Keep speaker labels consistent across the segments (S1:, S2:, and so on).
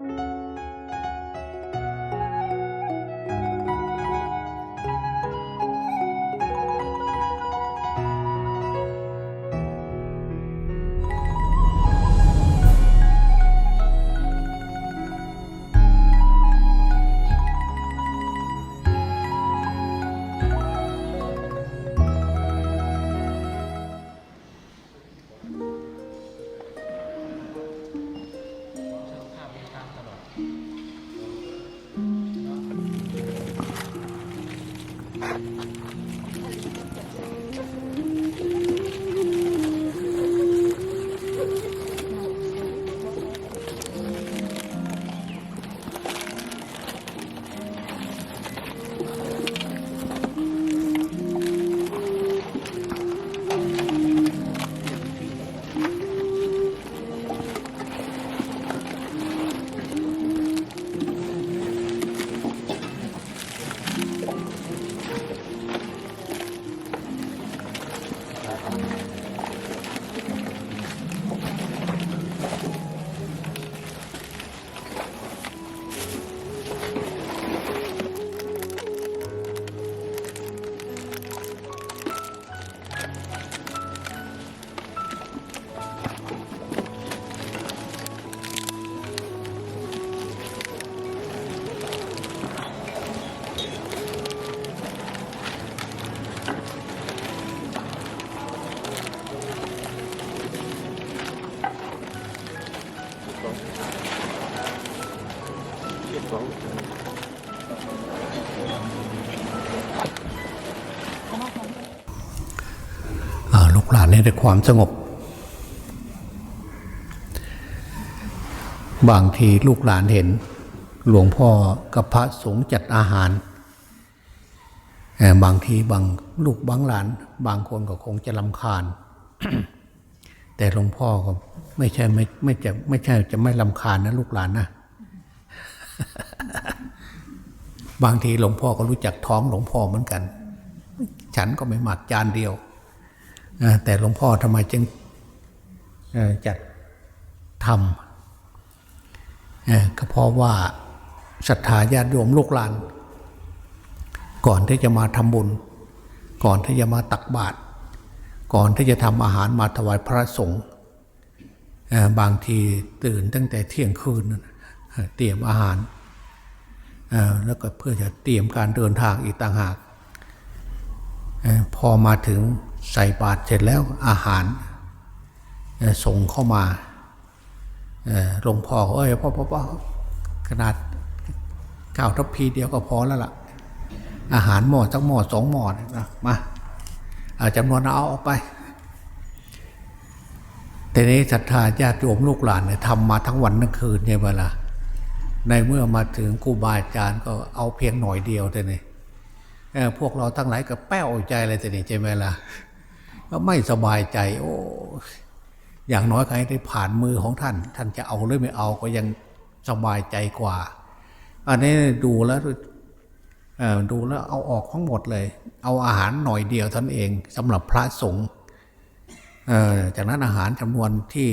S1: อ่า หลานให้ได้ความสงบ บางทีลูกหลานเห็น หลวงพ่อกับพระสงฆ์จัดอาหารเอ่อบางทีบางลูกบางหลาน บางคนก็คงจะลำคาญ แต่หลวงพ่อก็ไม่ใช่ไม่ไม่จะไม่ใช่จะไม่ลำคาญนะลูกหลานนะบางทีหลวงพ่อก็รู้จักท้องหลวงพ่อเหมือนกัน ฉันก็ไม่หมักจานเดียว แต่หลวงพ่อทำไมจึงจัดทำก็เพราะว่าศรัทธาญาติโยมลูกหลาน ก่อนที่จะมาทำบุญ ก่อนที่จะมาตักบาตรก่อนที่จะทำอาหารมาถวายพระสงฆ์บางทีตื่นตั้งแต่เที่ยงคืนเตรียมอาหารแล้วก็เพื่อจะเตรียมการเดินทางอีกต่างหาก พอมาถึง ใส่บาตรเสร็จแล้วอาหารส่งเข้ามาหลวงพ่อเอ้ยพ่อพ่อพ่อขนาดข้าวทัพพีเดียวก็พอแล้วล่ะ อาหารหม้อสักหม้อสองหม้อนะมาอาจำนวนเอาออกไปแต่นี้ศรัทธาญาติโยมลูกหลานเนี่ยทำมาทั้งวันทั้งคืนเนี่ยเวลาในเมื่อมาถึงครูบาอาจารย์ก็เอาเพียงหน่อยเดียวแต่นี่พวกเราทั้งหลายก็แป้วใจเลยแต่นี่ใช่ไหมล่ะ ก็ไม่สบายใจ โอ้อย่างน้อยใครได้ผ่านมือของท่าน ท่านจะเอาหรือไม่เอาก็ยังสบายใจกว่า อันนี้ดูแล้วดูแล้วเอาออกทั้งหมดเลย เอาอาหารหน่อยเดียวท่านเองสำหรับพระสงฆ์จากนั้นอาหารจำนวนที่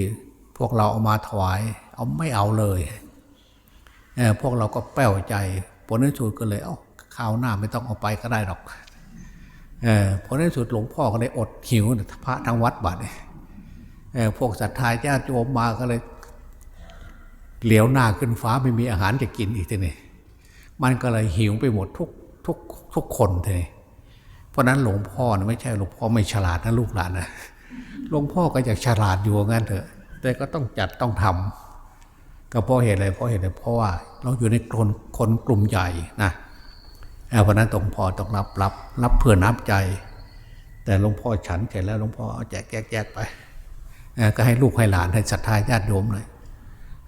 S1: พวกเราเอามาถวาย เอาไม่เอาเลยเพวกเราก็แป้วใจผลในสุดก็เลยเอาข้าวหน้าไม่ต้องเอาไปก็ได้หรอก ผลในสุดหลวงพ่อก็เลยอดหิวพระทั้งวัดบัดเนี่ยเออพวกศรัทธาญาติโยมมาก็เลย เหลียวหน้าขึ้นฟ้าไม่มีอาหารจะกินอีกทีนี่มันก็เลยหิวไปหมดทุกทุกทุกคนเลยเพราะนั้นหลวงพ่อนะไม่ใช่หลวงพ่อไม่ฉลาดนะลูกหลานนะหลวงพ่อก็อยากฉลาดอยู่งั้นเถอะ แต่ก็ต้องจัดต้องทำก็เพราะเหตุอะไรเพราะเหตุอะไรเพราะว่าเราอยู่ในคนคนกลุ่มใหญ่นะ เออเพราะนั้นหลวงพ่อต้องรับรับรับเพื่อนับใจ แต่หลวงพ่อฉันเสร็จแล้วหลวงพ่อเอาแจกแจกแจกไปก็ให้ลูกให้หลานให้ศรัทธาญาติโยมเลย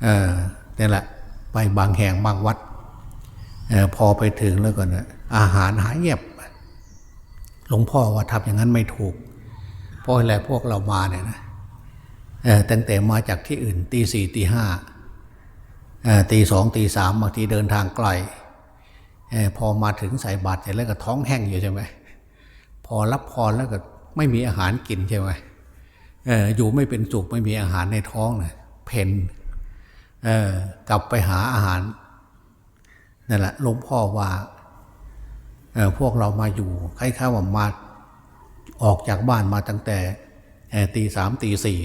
S1: เออนี่แหละไปบางแห่งบางวัดอพอไปถึงแล้วก็นะอาหารหายเงียบหลวงพ่อว่าทำอย่างนั้นไม่ถูกเพราะอะไรพวกเรามาเนี่ยนะตั้งแต่มาจากที่อื่นตีสี่ตีห้าตีสองตีสามบางทีเดินทางไกล พอมาถึงใส่บาตรเสร็จแล้วก็ท้องแห้งอยู่ใช่ไหมพอรับพรแล้วก็ไม่มีอาหารกินใช่ไหมออยู่ไม่เป็นสุขไม่มีอาหารในท้องนะเพนเอกลับไปหาอาหารนั่นแหละหลวงพ่อว่าเอพวกเรามาอยู่คล้ายๆว่ามาออกจากบ้านมาตั้งแต่ตีสามตีสี่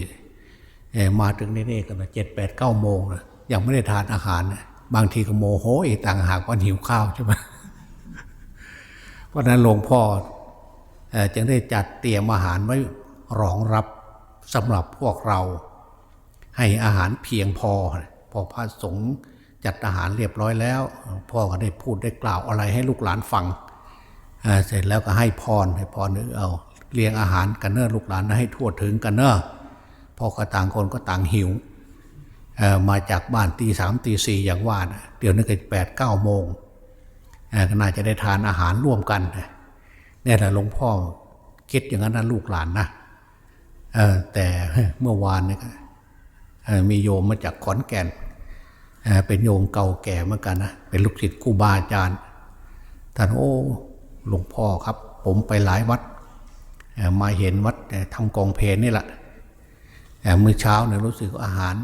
S1: มาถึงนี่ๆกันเจ็ดแปดเก้าโมงนะยังไม่ได้ทานอาหารนะ บางทีก็โมโหอีกต่างหากว่าหิวข้าวใช่ไหมเพราะนั้นหลวงพ่ออจึงได้จัดเตรียมอาหารไว้รองรับสำหรับพวกเรา ให้อาหารเพียงพอ พอพระสงฆ์จัดอาหารเรียบร้อยแล้ว พ่อก็ได้พูดได้กล่าวอะไรให้ลูกหลานฟังเเสร็จแล้วก็ให้พรให้พรนึกเอาเลี้ยงอาหารกันเนอลูกหลานให้ทั่วถึงกันเนอะพอก็ต่างคนก็ต่างหิว มาจากบ้านตีสามตีสี่อย่างว่านะเดี๋ยวนี้ก็แปดเก้าโมงก็น่าจะได้ทานอาหารร่วมกันเนี่ยแหละหลวงพ่อคิดอย่างนั้นนะลูกหลานนะแต่เมื่อวานเนี่ยมีโยมมาจากขอนแก่นเป็นโยมเก่าแก่เหมือนกันนะเป็นลูกศิษย์ครูบาอาจารย์ท่านโอ้หลวงพ่อครับ ผมไปหลายวัดมาเห็นวัดทำกองเพลนี่แหละเมื้อเช้าเนี่ยรู้สึกว่าอาหาร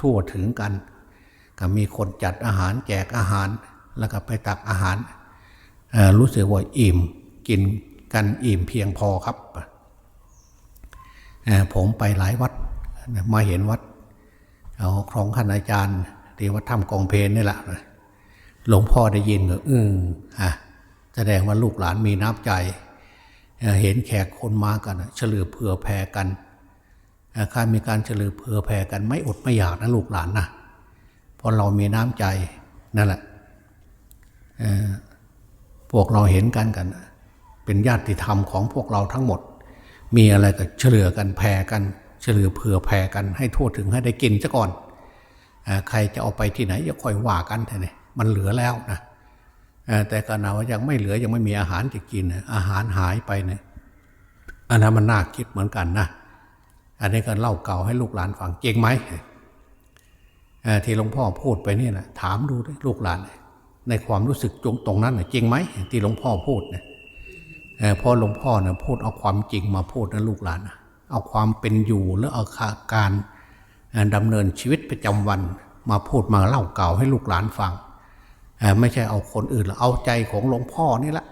S1: ทั่วถึงกัน ก็มีคนจัดอาหารแจกอาหารแล้วก็ไปตักอาหาร รู้สึกว่าอิ่มกินกันอิ่มเพียงพอครับ ผมไปหลายวัดมาเห็นวัดเอาของท่านอาจารย์ที่วัดถ้ำกองเพลนี่แหละหลวงพ่อได้ยินก็อืมอะแสดงว่าลูกหลานมีน้ำใจ เห็นแขกคนมากันเฉลือเผื่อแผ่กัน การมีการเฉลือเผื่อแผ่กันไม่อดไม่อยากนะลูกหลานนะเพราะเรามีน้ำใจนั่นแหละพวกเราเห็นกันกัน เป็นญาติธรรมของพวกเราทั้งหมด มีอะไรก็เฉลือกันแผ่กัน เฉลือเผื่อแผ่กันให้ทั่วถึงให้ได้กินซะก่อนอใครจะเอาไปที่ไหนจะค่อยว่ากันเถอะเนี่ยมันเหลือแล้วนะแต่ก็นาว่ายังไม่เหลือยังไม่มีอาหารจะกิน อาหารหายไปเนี่ยอันนั้นมันน่าคิดเหมือนกันนะ อันนี้ก็เล่าเก่าให้ลูกหลานฟังเก่งไหมที่หลวงพ่อพูดไปนี่นะถามดูดิลูกหลาน ในความรู้สึกจงตรงนั้นน่ะจริงไหมที่หลวงพ่อพูดเนี่ยพอหลวงพ่อเนี่ยพูดเอาความจริงมาพูดนะลูกหลานนะเอาความเป็นอยู่แล้วเอาการเอ่อดำเนินชีวิตประจำวัน มาพูดมาเล่าเก่าให้ลูกหลานฟังไม่ใช่เอาคนอื่นหรอกเอาใจของหลวงพ่อนี่แหละ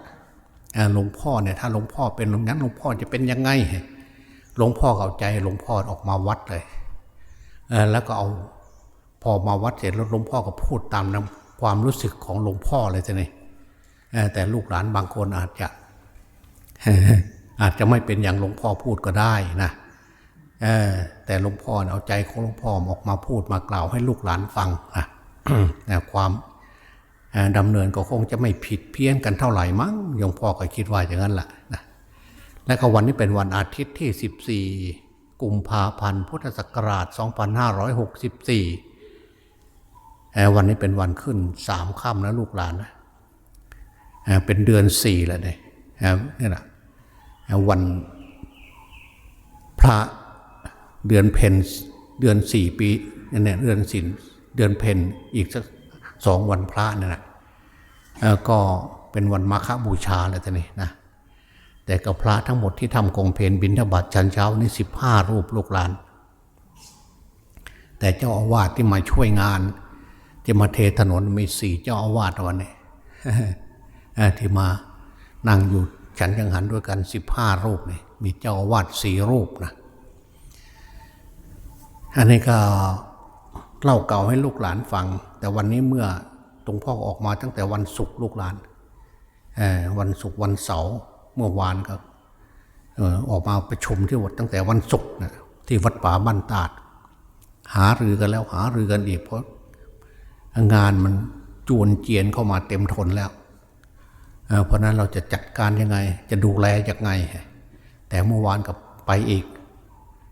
S1: หลวงพ่อเนี่ยถ้าหลวงพ่อเป็นอย่างนั้นหลวงพ่อจะเป็นยังไง หลวงพ่อเอาใจหลวงพ่อออกมาวัดเลยเออแล้วก็เอาพอมาวัดเสร็จแล้วหลวงพ่อก็พูดตามน้ำความรู้สึกของหลวงพ่อเลยทีนี้เอ่อแต่ลูกหลานบางคนอาจจะ อาจจะไม่เป็นอย่างหลวงพ่อพูดก็ได้นะแต่หลวงพ่อเอาใจของหลวงพ่อออกมาพูดมากล่าวให้ลูกหลานฟังนะความดำเนินก็คงจะไม่ผิดเพี้ยนกันเท่าไหร่มั้งหลวงพ่อก็คิดว่าอย่างนั้นแหละนะ และก็วันนี้เป็นวันอาทิตย์ที่ 14 กุมภาพันธ์พุทธศักราช 2564เอ่อวันนี้เป็นวันขึ้นสามค่ำนะลูกหลานนะเอ่อเป็นเดือนสี่แล้วเนี่ยนี่แหละเอ่อวันพระเดือนเพนเดือนสี่ปีเนี่ยเดือนสินเดือนเพนอีกสักสองวันพระเนี่ยนะก็เป็นวันมาฆบูชาแล้วทีนี้นะ แต่กับพระทั้งหมดที่ทำกองเพนบิณฑบาตชันเช้านี่สิบห้ารูปลูกหลาน แต่เจ้าอาวาสที่มาช่วยงานที่มาเทถนนมีสี่เจ้าอาวาสวันนี้ที่มานั่งอยู่ฉันยังหันด้วยกันสิบห้ารูปนี่มีเจ้าอาวาสสี่รูปนะอันนี้ก็เล่าเก่าให้ลูกหลานฟัง แต่วันนี้เมื่อตรงพ่อออกมาตั้งแต่วันศุกร์ลูกหลานวันศุกร์วันเสาร์ เมื่อวานก็ออกมาประชุมที่วัดตั้งแต่วันศุกร์นะที่วัดป่าบ้านตาด หารือกันแล้วหารือกันอีกเพราะงานมันจวนเจียนเข้ามาเต็มทนแล้วเเพราะนั้นเราจะจัดการยังไง จะดูแลยังไง แต่เมื่อวานกับไปอีก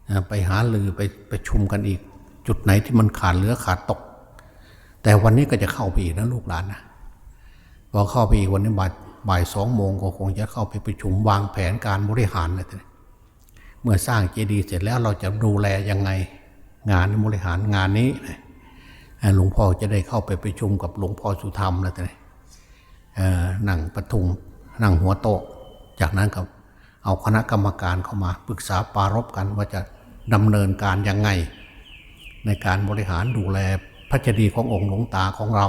S1: อไปหาลือไปไปชุมกันอีก จุดไหนที่มันขาดเหลือขาดตก แต่วันนี้ก็จะเข้าไปอีกนะลูกหลานนะพอเข้าไปอีกวันนี้บ่าย บ่ายสองโมงก็คงจะเข้าไปประชุมวางแผนการบริหารเลยทีนี้เมื่อสร้างเจดีย์เสร็จแล้วเราจะดูแลยังไงงานบริหารงานนี้หลวงพ่อจะได้เข้าไปประชุมกับหลวงพ่อสุธรรมแล้วแต่นี่เออนั่งประทุมนั่งหัวโต๊ะ จากนั้นก็เอาคณะกรรมการเข้ามาปรึกษาปรารบกันว่าจะดำเนินการยังไง ในการบริหารดูแลพระเจดีย์ขององค์หลวงตาของเรา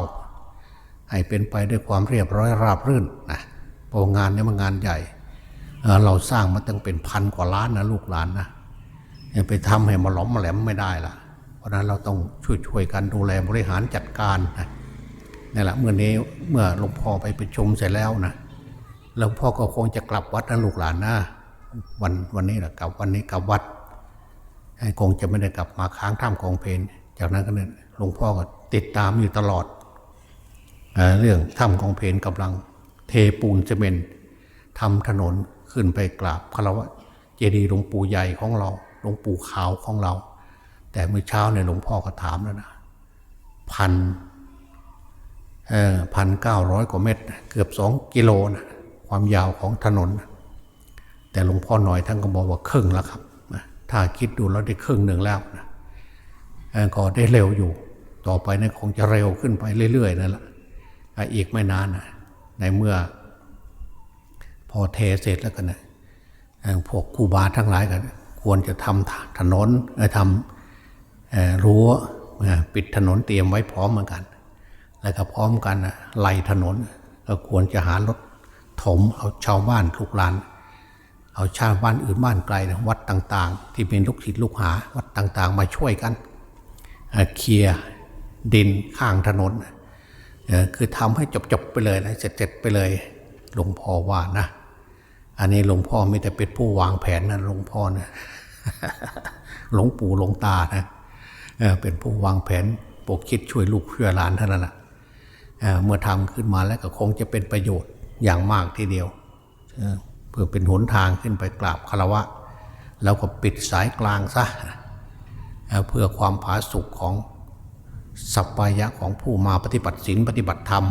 S1: ให้เป็นไปด้วยความเรียบร้อยราบรื่นนะเพระงานนี้มันงานใหญ่ เราสร้างมาตั้งเป็นพันกว่าล้านนะลูกหลานนะยังไปทำให้มาหลอมมาแหลมไม่ได้ละเพราะนั้นเราต้องช่วยๆกันดูแลบริหารจัดการนะนี่แหละเมื่อนี้เมื่อหลวงพ่อไปประชุมเสร็จแล้วนะหลวงพ่อก็คงจะกลับวัดนะลูกหลานนะวันวันนี้แหละกลับวันนี้กลับวัดคงจะไม่ได้กลับมาค้างท่ามกองเพลนจากนั้นก็เนี่ยหลวงพ่อก็ติดตามอยู่ตลอด เรื่องถ้ำกองเพนกำลังเทปูนซีเมนทำถนนขึ้นไปกราบคารวะเจดีย์หลวงปู่ใหญ่ของเราหลวงปู่ขาวของเรา แต่เมื่อเช้าเนี่ยหลวงพ่อก็ถามแล้วนะพันพันเก้าร้อยกว่าเมตร เกือบสองกิโลนะความยาวของถนน แต่หลวงพ่อหน่อยท่านก็บอกว่าครึ่งแล้วครับ ถ้าคิดดูแล้วได้ครึ่งหนึ่งแล้วนะก็ได้เร็วอยู่ ต่อไปเนะคงจะเร็วขึ้นไปเรื่อยๆนั่นแหละ อีกไม่นานนะในเมื่อ พอเทเสร็จแล้วกันนะพวกคูบาทั้งหลายกันควรจะทำถนนทำรั้วปิดถนนเตรียมไว้พร้อมเหมือนกัน แล้วก็พร้อมกันนะไล่ถนนก็ควรจะหารถถมเอาชาวบ้านทุกลาน เอาชาวบ้านอื่นบ้านไกลนะวัดต่าง ๆ ที่เป็นลูกศิษย์ลูกหาวัดต่าง ๆ มาช่วยกัน เคลียร์ดินข้างถนน คือทำให้จบๆไปเลยนะเสร็จๆไปเลยหลวงพ่อว่านะ อันนี้หลวงพ่อไม่แต่เป็นผู้วางแผนนะหลวงพ่อนะหลวงปู่หลวงตานะเเป็นผู้วางแผนปกคิดช่วยลูกช่วยหลานเท่านั้นแหละเเมื่อทำขึ้นมาแล้วก็คงจะเป็นประโยชน์อย่างมากทีเดียวเเพื่อเป็นหนทางขึ้นไปกราบคารวะ แล้วก็ปิดสายกลางซะเเพื่อความผาสุกของ สัปปายะของผู้มาปฏิบัติศีลปฏิบัติธรรม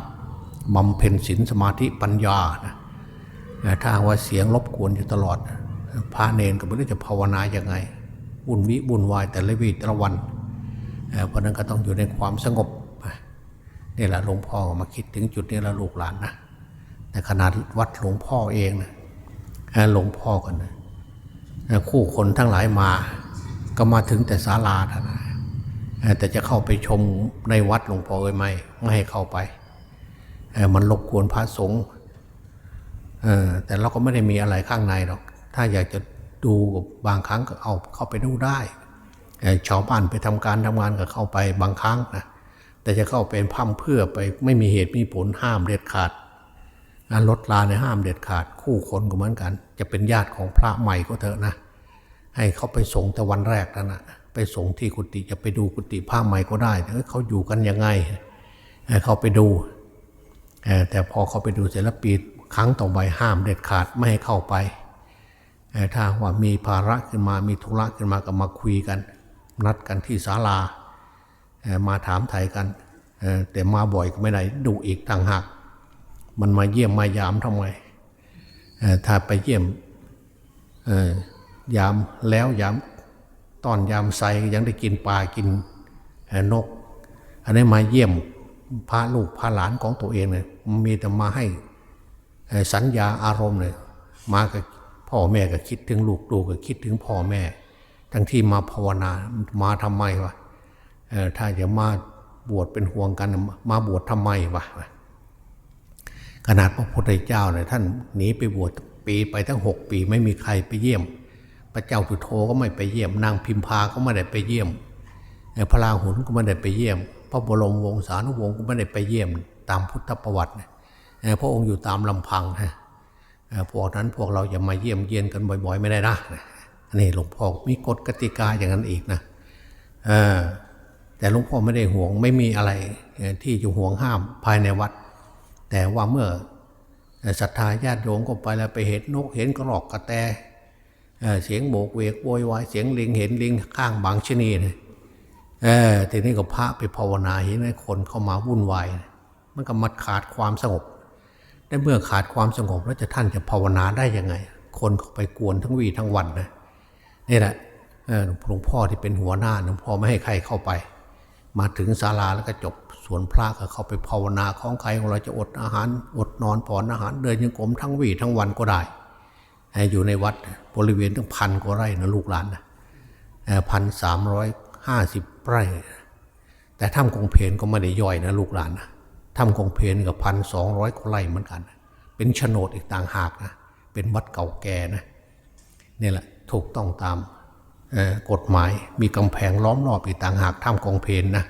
S1: บำเพ็ญศีลสมาธิปัญญานะถ้าว่าเสียงรบกวนอยู่ตลอด พระเนนก็ไม่รู้จะภาวนาอยังไงวุ่นวิวุ่นวายแต่ละวีแต่ละวันเพราะนั้นก็ต้องอยู่ในความสงบนี่แหละหลวงพ่อมาคิดถึงจุดนี้แล้วลูกหลานนะแต่ขนาดวัดหลวงพ่อเองนะหลวงพ่อกันนะคู่คนทั้งหลายมา ก็มาถึงแต่ศาลาเท่านั้น แต่จะเข้าไปชมในวัดหลวงพ่อเอ้ยไม่ไม่ให้เข้าไปมันรบกวนพระสงฆ์แต่เราก็ไม่ได้มีอะไรข้างในหรอก ถ้าอยากจะดูบางครั้งก็เอาเข้าไปดูได้ชาวบ้านไปทำการทำงานก็เข้าไปบางครั้งนะแต่จะเข้าเป็นพั่มเพื่อไปไม่มีเหตุมีผลห้ามเด็ดขาดงานลดลาในห้ามเด็ดขาด คู่คนก็เหมือนกัน จะเป็นญาติของพระใหม่ก็เถอะนะ ให้เขาไปส่งแต่วันแรกนั่นนะ ไปส่งที่กุฏิจะไปดูกุฏิพระใหม่ก็ได้เออเขาอยู่กันยังไงเขาไปดู แต่พอเขาไปดูเสร็จแล้วปีครั้งต่อไปห้ามเด็ดขาดไม่ให้เข้าไปถ้าว่ามีภาระขึ้นมามีธุระขึ้นมาก็มาคุยกัน นัดกันที่ศาลามาถามไทยกัน แต่มาบ่อยก็ไม่ได้ดูอีกต่างหากมันมาเยี่ยมมายามทำไมถ้าไปเยี่ยมยามแล้วยาม ตอนยามใสยังได้กินปลากินนก อันนี้มาเยี่ยมพระลูกพระหลานของตัวเองเลยมีแต่มาให้สัญญาอารมณ์เลยมากับพ่อแม่ก็คิดถึงลูกลูกก็คิดถึงพ่อแม่ ทั้งที่มาภาวนามาทำไมวะถ้าจะมาบวชเป็นห่วงกันมาบวชทำไมวะขนาดพระพุทธเจ้าเนี่ยท่านหนีไปบวชปีไปทั้งหกปีไม่มีใครไปเยี่ยม ระเจ้าสุโธก็ไม่ไปเยี่ยม นางพิมพาก็ไม่ได้ไปเยี่ยมพระราหุลก็ไม่ได้ไปเยี่ยม พระบรมวงศานุวงศ์ก็ไม่ได้ไปเยี่ยม ตามพุทธประวัติพระองค์อยู่ตามลำพังฮะพวกนั้นพวกเราอย่ามาเยี่ยมเยียนกันบ่อยๆ ไม่ได้นะนนี้หลวงพ่อมีกฎกติกาอย่างนั้นอีกนะแต่หลวงพ่อไม่ได้ห่วงไม่มีอะไรที่จะห่วงห้ามภายในวัด แต่ว่าเมื่อศรัทธาญาติโยมก็ไปแล้วไปเห็นนกเห็นกระรอกกระแต เสียงโบกเวกโวยวายเสียงลิงเห็นลิงข้างบางชนีเลยเออทีนี้ก็พระไปภาวนาเห็นไหมคนเข้ามาวุ่นวายมันก็มัดขาดความสงบแต่เมื่อขาดความสงบแล้วจะท่านจะภาวนาได้ยังไง คนเข้าไปกวนทั้งวีทั้งวันนะนี่แหละหลวงพ่อที่เป็นหัวหน้าหลวงพ่อไม่ให้ใครเข้าไป มาถึงศาลาแล้วก็จบส่วนพระก็เข้าไปภาวนาของใครของเราจะอดอาหาร อดนอนผ่อนอาหาร เดินยังกรมทั้งวีทั้งวันก็ได้ อยู่ในวัดบริเวณตั้งพันกว่าไร่นะลูกหลานนะพันสามร้อยห้าสิบไร่ แต่ถ้ำกงเพนก็ไม่ได้ย่อยนะลูกหลานนะถ้ำกงเพนก็พันสองร้อยกว่าไร่เหมือนกัน เป็นโฉนดอีกต่างหากนะเป็นวัดเก่าแก่นะนี่แหละถูกต้องตามกฎหมายมีกำแพงล้อมรอบอีกต่างหากถ้ำกงเพนนะ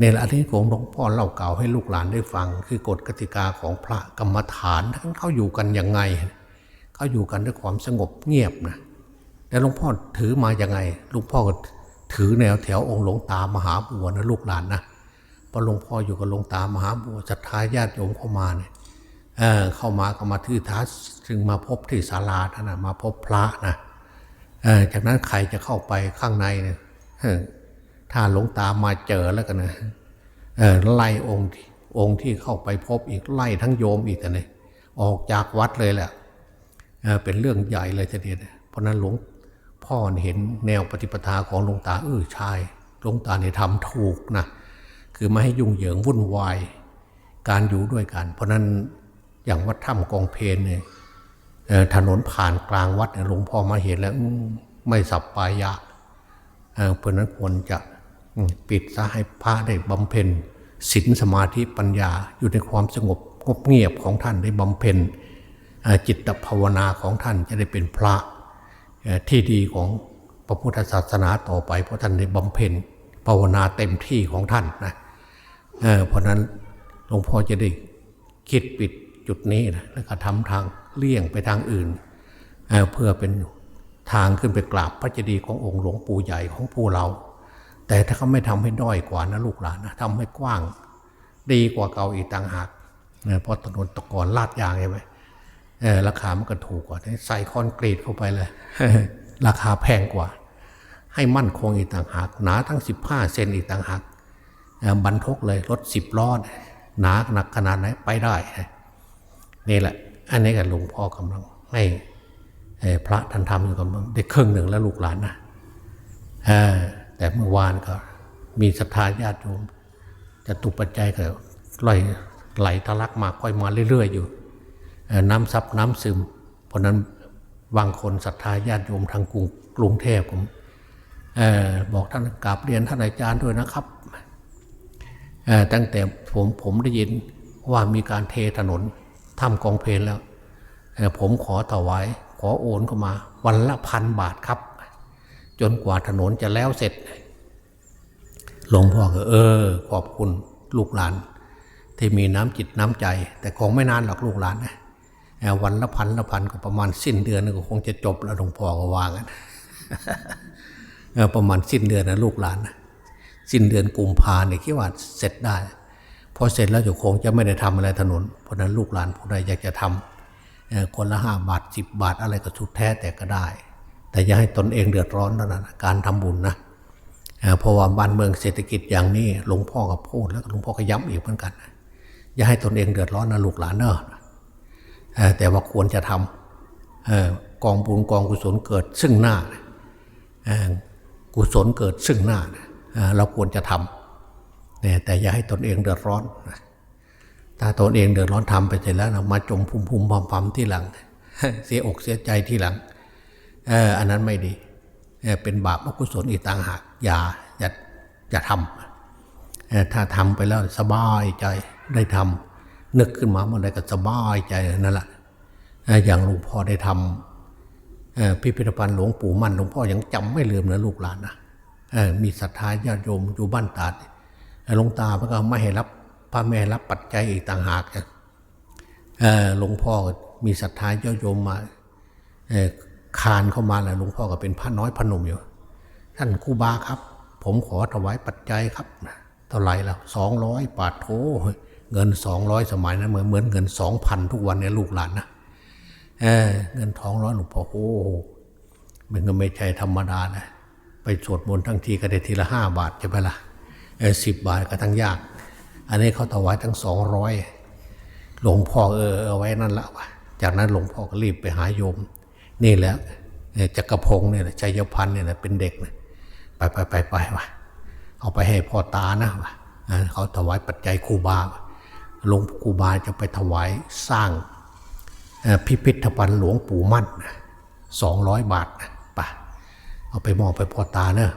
S1: นี่แหละอันนี้ของหลวงพ่อเล่าเก่าให้ลูกหลานได้ฟัง คือกฎกติกาของพระกรรมฐานทั้งเขาอยู่กันยังไง เขาอยู่กันด้วยความสงบเงียบนะแต่หลวงพ่อถือมาอยังไงหลวงพ่อก็ถือแนวแถวองค์หลวงตามหาบัวนะลูกหลานนะพอหลวงพ่ออยู่กับหลวงตามหาบัวศรัทธาญาติโยมเข้ามาเนี่ยเออเข้ามาก็มาทื่ท้าจึงมาพบที่ศาลาท่านนะมาพบพระนะเออจากนั้นใครจะเข้าไปข้างในเนี่ยถ้าหลวงตามาเจอแล้วกันนะเออไล่องค์ที่องค์ที่เข้าไปพบอีกไล่ทั้งโยมอีกกันเลยออกจากวัดเลยแหละ เป็นเรื่องใหญ่เลยทีเดียวเพราะนั้นหลวงพ่อเห็นแนวปฏิปทาของหลวงตาเออใช่หลวงตาเนี่ยทำถูกนะคือไม่ให้ยุ่งเหยิงวุ่นวายการอยู่ด้วยกัน เพราะนั้นอย่างวัดถ้ำกองเพนเนี่ยถนนผ่านกลางวัดเนี่ยหลวงพ่อมาเห็นแล้วไม่สับปายะเเพราะนั้นควรจะปิดซะให้พระได้บำเพ็ญศีลสมาธิปัญญาอยู่ในความสงบงบเงียบของท่านได้บำเพ็ญ จิตภาวนาของท่านจะได้เป็นพระที่ดีของพระพุทธศาสนาต่อไป เพราะท่านได้บำเพ็ญภาวนาเต็มที่ของท่านนะเเพราะนั้นหลวงพ่อจะได้คิดปิดจุดนี้นะแล้วก็ทำทางเลี่ยงไปทางอื่นเเพื่อเป็นทางขึ้นไปกราบพระเจดีย์ขององค์หลวงปู่ใหญ่ของผู้เรา แต่ถ้าเขาไม่ทำให้ด้อยกว่านะลูกหลานนะทำให้กว้าง ดีกว่าเก่าอีกต่างหากนะเพราะถนนตะกอนลาดยางใช่ไหม เออราคามันก็ถูกกว่าใส่คอนกรีตเข้าไปเลย ราคาแพงกว่า ให้มั่นคงอีกต่างหากหนาทั้ง 15 เซนอีกต่างหากบรรทุกเลยรถสิบล้อนหนาหนักขนาดไหนไปได้ นี่แหละ อันนี้กับหลวงพ่อกำลังให้พระท่านทำอยู่กำลังได้ครึ่งหนึ่งแล้วลูกหลานนะแต่เมื่อวานก็มีศรัทธาญาติโยมจะตุปัจจัยก็ไหลไหลทะลักมาค่อยมาเรื่อยๆอยู่ น้ำซับน้ำซึม เพราะนั้นบางคนศรัทธาญาติโยมทางกรุงกรุงเทพผมออบอกท่านกราบเรียนท่านอาจารย์ด้วยนะครับตั้งแต่ผมผมได้ยินว่ามีการเทถนนทำกองเพลนแล้ว ผมขอถวายขอโอนเข้ามา วันละพันบาทครับ จนกว่าถนนจะแล้วเสร็จหลวงพ่อก็เออ ขอบคุณลูกหลาน ที่มีน้ำจิตน้ำใจ แต่คงไม่นานหรอกลูกหลานนะ วันละพันละพันก็ประมาณสิ้นเดือนนงก็คงจะจบแล้วหลวงพ่อก็ว่ากันเออประมาณสิ้นเดือนนะลูกหลานสิ้นเดือนกุมภาเนี่ยคิดว่าเสร็จได้พอเสร็จแล้วจะคงจะไม่ได้ทำอะไรถนน เพราะนั้นลูกหลานผู้ใดอยากจะทำเอ่อคนละห้าบาทสิบบาทอะไรก็สุดแท้แต่ก็ได้ แต่อย่าให้ตนเองเดือดร้อนเท่านั้นนะการทำบุญนะเพราะว่าบ้านเมืองเศรษฐกิจอย่างนี้หลวงพ่อก็พูดแล้วหลวงพ่อก็ย้ำอีกเหมือนกัน อย่าให้ตนเองเดือดร้อนนะลูกหลานเนอะเอ่อ แต่ว่าควรจะทำกองบุญกองกุศลเกิดซึ่งหน้า กุศลเกิดซึ่งหน้า เราควรจะทำแต่อย่าให้ตนเองเดือดร้อน ถ้าตนเองเดือดร้อนทำไปเสร็จแล้วมาจมพุ่มพุ่มพำพำที่หลัง เสียอกเสียใจที่หลังอันนั้นไม่ดีเป็นบาปอกุศลอีกต่างหากอย่าอย่าอย่าทำถ้าทำไปแล้วสบายใจได้ทำ นึกขึ้นมาเมื่อใดก็สบายใจนั่นแหละอย่างหลวงพ่อได้ทำพิพิธภัณฑ์หลวงปู่มั่นหลวงพ่อยังจำไม่ลืมนะลูกหลานนะมีศรัทธาญาติโยมอยู่บ้านตาดเออหลวงตาพระก็ไม่ให้รับพระแม่รับปัจจัยอีกต่างหากหลวงพ่อมีศรัทธาญาติโยมมาคานเข้ามาแล้วหลวงพ่อก็เป็นพระน้อยพระหนุ่มอยู่ ท่านครูบาครับ ผมขอถวายปัจจัยครับ เท่าไหร่แล้วสองร้อยบาทโถ เงินสองร้อยสมัยนั้นเหมือนเหมือนเงินสองพันทุกวันเนี่ยลูกหลานนะเออเงินทองร้อยหลวงพ่อโอ้โหมันก็ไม่ใช่ธรรมดานะไปสวดมนต์ทั้งทีก็ได้ทีละห้าบาทใช่ไหมล่ะเออสิบบาทก็ทั้งยาก อันนี้เขาถวายทั้งสองร้อยหลวงพ่อเออเอาไว้นั่นละวะจากนั้นหลวงพ่อก็รีบไปหาโยม นี่แหละเอ่อจักรพงศ์เนี่ยชัยพันธ์เนี่ยนะเป็นเด็กนะไปไปไปไปวะเอาไปให้พ่อตานะวะอ่าเขาถวายปัจจัยครูบาวะ หลวงครูบาจะไปถวายสร้างพิพิธภัณฑ์หลวงปู่มั่นสองร้อยบาทนะไปเอาไปมอบไปพ่อตาเนอะ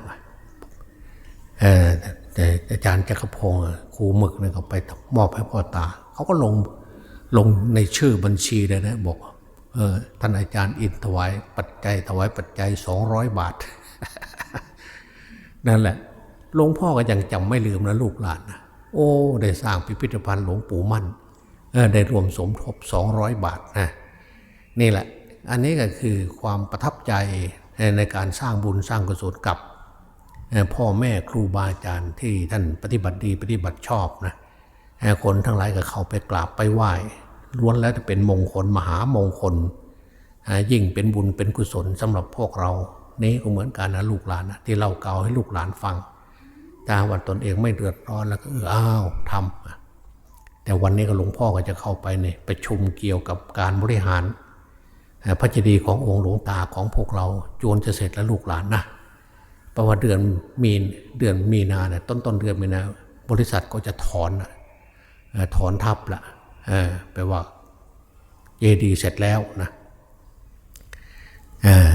S1: ออแต่อาจารย์จักรพงศ์ครูหมึกเนี่ยก็ไปมอบให้พ่อตา เขาก็ลงลงในชื่อบัญชีเลยนะบอกเออท่านอาจารย์อินถวายปัจจัยถวายปัจจัยสองร้อยบาท นั่นแหละหลวงพ่อก็ยังจำไม่ลืมนะลูกหลานนะ โอ้ ได้สร้างพิพิธภัณฑ์หลวงปู่มั่นได้รวมสมทบสองร้อยบาทนะนี่แหละ อันนี้ก็คือความประทับใจในการสร้างบุญสร้างกุศลกับพ่อแม่ครูบาอาจารย์ที่ท่านปฏิบัติดีปฏิบัติชอบนะคนทั้งหลายก็เข้าไปกราบไปไหว้ล้วนแล้วจะเป็นมงคลมหามงคล ยิ่งเป็นบุญเป็นกุศลสำหรับพวกเรา นี่ก็เหมือนกันนะลูกหลานนะที่เล่าเก่าให้ลูกหลานฟัง ถ้าวันตนเองไม่เดือดร้อนแล้วก็เอออ้าวทำแต่วันนี้ก็หลวงพ่อก็จะเข้าไปเนี่ยประชุมเกี่ยวกับการบริหาร พระเจดีย์ขององค์หลวงตาของพวกเราจวนจะเสร็จแล้วลูกหลานนะเพราะว่าเดือนมีนเดือนมีนาเนี่ยต้นต้นเดือนมีนาบริษัทก็จะถอนถอนทับละแปลว่าเจดีย์เสร็จแล้วนะ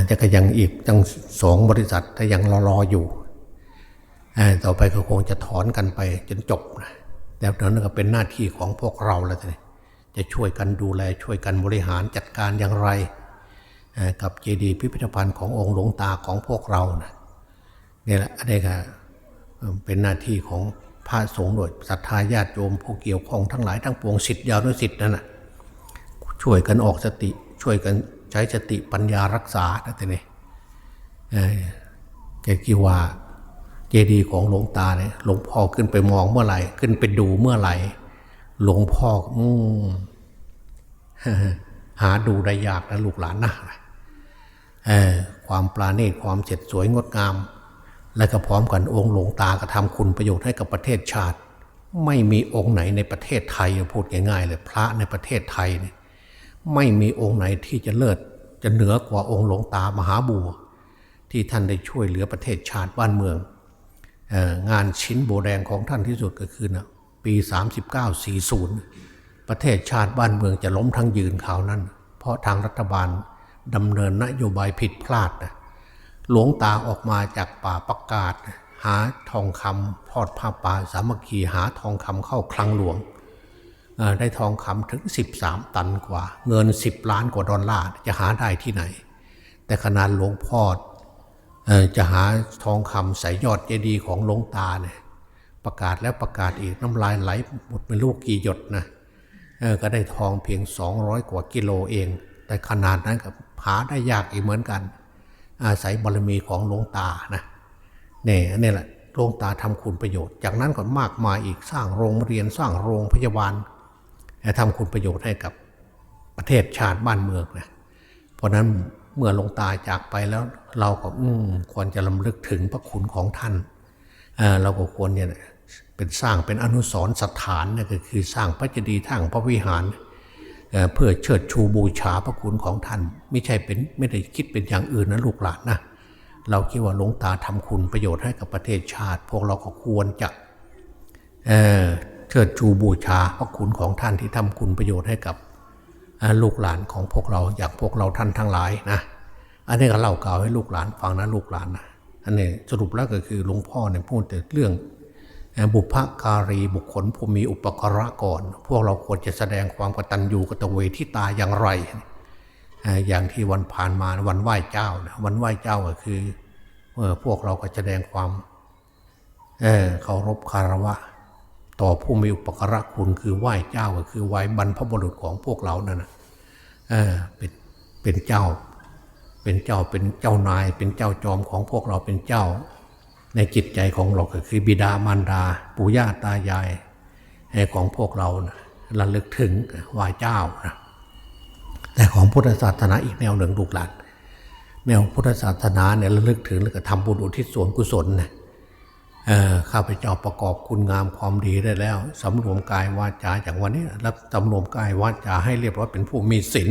S1: จะก็ยังอีกตั้งสองบริษัทถ้ายังรอรออยู่ ต่อไปก็คงจะถอนกันไปจนจบนะแต่นั้นก็เป็นหน้าที่ของพวกเราแล้วทีจะช่วยกันดูแลช่วยกันบริหารจัดการอย่างไร กับเจดีย์พิพิธภัณฑ์ขององค์หลวงตาของพวกเรานะนี่แหละอันนี้ก็เป็นหน้าที่ของพระสงฆ์ด้วยศรัทธาญาติโยมผู้เกี่ยวข้องทั้งหลายทั้งปวงสิทธิยาวด้วยสิทธินั่นนะช่วยกันออกสติช่วยกันใช้สติปัญญารักษานะทีนี้แกกีว่า เจดีย์ของหลวงตาเนี่ยหลวงพ่อขึ้นไปมองเมื่อไหร่ ขึ้นไปดูเมื่อไหร่ หลวงพ่ออืมหาดูได้ยากนะลูกหลานนะเออความปราณีตความเจ็ดสวยงดงาม และก็พร้อมกันองค์หลวงตากระทำคุณประโยชน์ให้กับประเทศชาติ ไม่มีองค์ไหนในประเทศไทยพูดง่ายๆเลยพระในประเทศไทยเนี่ยไม่มีองค์ไหนที่จะเลิศจะเหนือกว่าองค์หลวงตามหาบัวที่ท่านได้ช่วยเหลือประเทศชาติบ้านเมือง งานชิ้นโบแดงของท่านที่สุดก็คือนะปี 3940 ประเทศชาติบ้านเมืองจะล้มทั้งยืนข่าวนั้น เพราะทางรัฐบาลดำเนินนโยบายผิดพลาดนะหลวงตาออกมาจากป่าประกาศ หาทองคำทอดผ้าป่าสามัคคีหาทองคำเข้าคลังหลวง ได้ทองคำถึง 13 ตันกว่า เงิน 10 ล้านกว่าดอลลาร์จะหาได้ที่ไหน แต่ขนาดหลวงพ่อ จะหาทองคำใส่ยอดเจดีย์ของหลวงตาเนี่ยประกาศแล้วประกาศอีกน้ำลายไหลหมดเป็นลูกกี่หยดนะก็ได้ทองเพียง 200 กว่ากิโลเอง แต่ขนาดนั้นกับหาได้ยากอีกเหมือนกัน อาศัยบารมีของหลวงตานะเนี่ยนี่แหละหลวงตาทำคุณประโยชน์ จากนั้นก็มากมายอีกสร้างโรงเรียนสร้างโรงพยาบาลทำคุณประโยชน์ให้กับประเทศชาติบ้านเมืองนะเพราะนั้นเมื่อหลวงตาจากไปแล้ว เราก็อืควรจะลำลึกถึงพระคุณของท่านเเราก็ควรเนี่ยเป็นสร้างเป็นอนุสรณ์สถานเนี่ยก็คือสร้างพระเจดีย์ทั้งพระวิหารเเพื่อเชิดชูบูชาพระคุณของท่าน ไม่ใช่เป็นไม่ได้คิดเป็นอย่างอื่นนะลูกหลานนะเราคิดว่าหลวงตาทำคุณประโยชน์ให้กับประเทศชาติ พวกเราก็ควรจะเเชิดชูบูชาพระคุณของท่านที่ทำคุณประโยชน์ให้กับลูกหลานของพวกเราอยากพวกเราท่านทั้งหลายนะ อันนี้ก็เล่าก่าวให้ลูกหลานฟังนะลูกหลานนะอันนี้สรุปแล้วก็คือหลวงพ่อเนี่ยพูดแต่เรื่องบุพการีบุคคลผู้มีอุปการะก่อน พวกเราควรจะแสดงความกตัญญูกตเวทิตาอย่างไร อย่างที่วันผ่านมาวันไหว้เจ้านะวันไหว้เจ้าก็คือพวกเราก็แสดงความเคารพคารวะ ต่อผู้มีอุปการะคุณคือไหว้เจ้าก็คือไหว้บรรพบุรุษของพวกเรานั่นนะเออเป็นเป็นเจ้า เป็นเจ้าเป็นเจ้านาย เป็นเจ้าจอมของพวกเราเป็นเจ้า ในจิตใจของเราก็คือบิดามารดา ปู่ย่าตายายของพวกเรานะระลึกถึงไหว้เจ้านะแต่ของพุทธศาสนาอีกแนวหนึ่งลูกหลานแนวพุทธศาสนาเนี่ยระลึกถึงแล้วก็ทำบุญอุทิศส่วนกุศลนะข้าพเจ้าประกอบคุณงามความดีได้แล้วสำรวมกายวาจาจากวันนี้แล้วสำรวมกายวาจาให้เรียบร้อยเป็นผู้มีศีล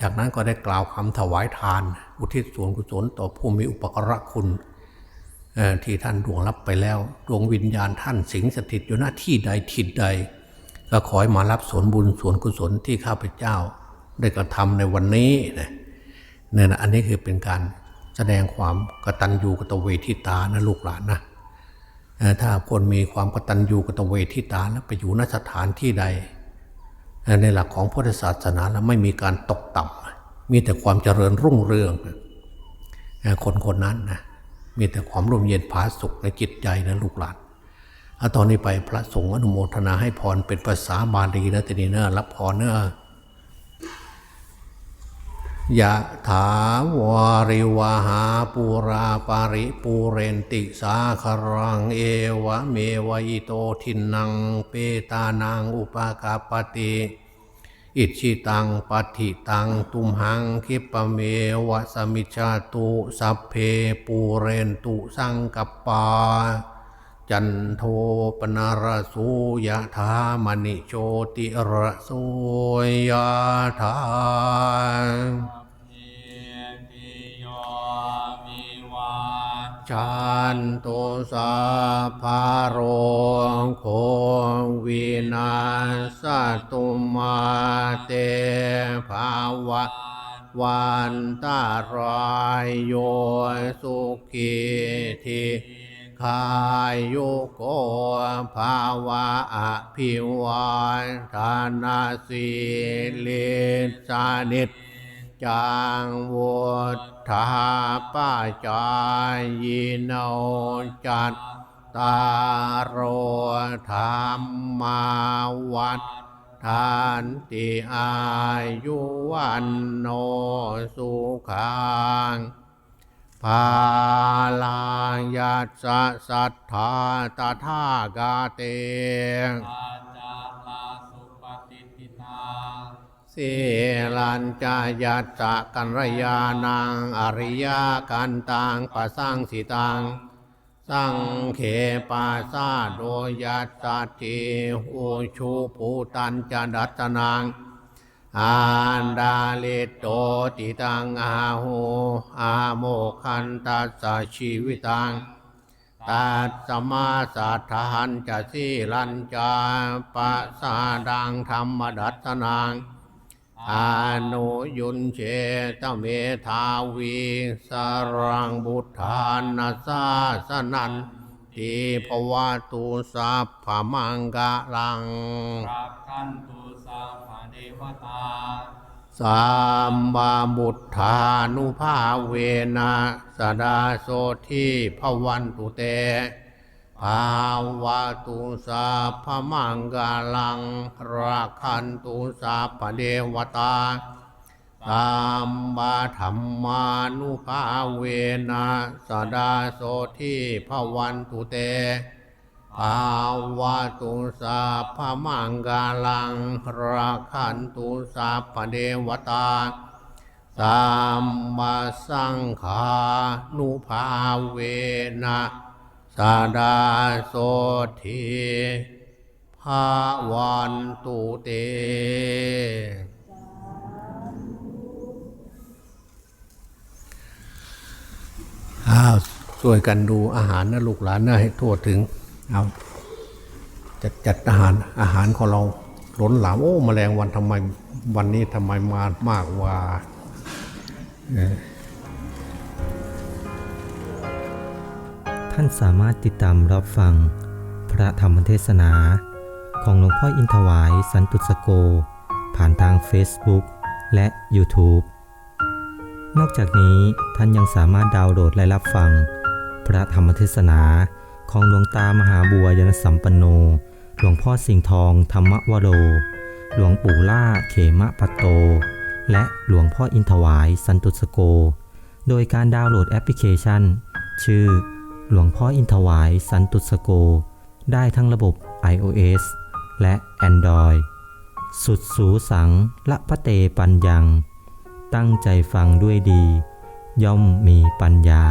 S1: จากนั้นก็ได้กล่าวคำถวายทาน อุทิศส่วนกุศลต่อผู้มีอุปการะคุณที่ท่านดวงรับไปแล้ว ดวงวิญญาณท่านสิงสถิตอยู่หน้าที่ใดทิศใด ก็ขอให้มารับส่วนบุญส่วนกุศลที่ข้าพเจ้า ได้กระทำในวันนี้เนี่ยนะอันนี้คือเป็นการแสดงความกตัญญูกตเวทิตานะลูกหลานนะถ้าคนมีความกตัญญูกตเวทิตาแล้วไปอยู่นสถานที่ใด ในหลักของพุทธศาสนาแล้วไม่มีการตกต่ำมีแต่ความเจริญรุ่งเรือง คนคนนั้นนะมีแต่ความร่มเย็นผาสุขในจิตใจนะลูกหลานเอาตอนนี้ไปพระสงฆ์อนุโมทนาให้พรเป็นภาษาบาลีนะทีนี้เนอะรับพรเนอะ ยะถาวาริวหาปูราปาริปูเรนติสาคารังเอวะเมวะอิโตทินังเปตานังอุปกาปติอิชิตังปัติตังตุมหังคิปะเมวะสมิจจาตุสัพเพปูเรนตุสังกปา จันโทปนารสูยะธามณิโชติระโสยะธา
S2: เอปิโยวิวา
S1: จันโตสาภาโรโควินาสตุมาเตภาวะวันตารายโยสุขีที ขายุโกภาวะอภิวันธานาสีลิสานิจจังวุฒาป้าจายโนจัตตารธรรมาวัฏทานติอายุวันโนสุขัง ภาลังยัสสะสัทธาตถากาเต
S2: อาจาลาสุปฏิทิตา
S1: สีลัญจายัตสะกัญรยานังอริยกันตังปะสังสิตัง สังเขปาซาโดยัตสะติอุชูภูตัญจดัตตนัง อันดาลิโตติตังอาหูอาโมคันตัสสะชีวิตังตัดสมาสัทธันจะสีลัญจาปะสาดังธรรมดัตนังอานุยุนเชตเมทาวีสรังบุทานาสาสนันทีภวตุสัพพมังกะลัง
S2: รักขันตุ วตา
S1: สัมบาบุทธานุภาเวนะสดาโสทีพวันตุเตภาวะตุสัพมังกาลังราคันตุสัพเดวตาสัมบาธรรมานุภาเวนะสดาโสทีพวันตุเต ภาวะตุสัพพมังกาลังราคันตุสัพพเดวตาสัมมาสังขานุภาเวนะสาดาโสทีภาวันตุเตอ้าวช่วยกันดูอาหารนะลูกหลานนะให้ทั่วถึง เอาจัดจัดอาหารอาหารของเราล้นหลามโอ้แมลงวันทำไมวันนี้ทำไมมามากว่า
S3: ท่านสามารถติดตามรับฟัง พระธรรมเทศนาของหลวงพ่ออินทวายสันตุสโก ผ่านทาง Facebook และ YouTube นอกจากนี้ท่านยังสามารถดาวน์โหลดและรับฟัง พระธรรมเทศนา ของหลวงตามหาบัวยนสัมปันโน หลวงพ่อสิงห์ทองธรรมวโร หลวงปู่ล่าเขมะปัตโต และหลวงพ่ออินทวายสันตุสโก โดยการดาวน์โหลดแอปพลิเคชัน ชื่อ หลวงพ่ออินทวายสันตุสโก ได้ทั้งระบบ iOS และ Android สุดสูสังละพะเตปัญญัง ตั้งใจฟังด้วยดี ย่อมมีปัญญา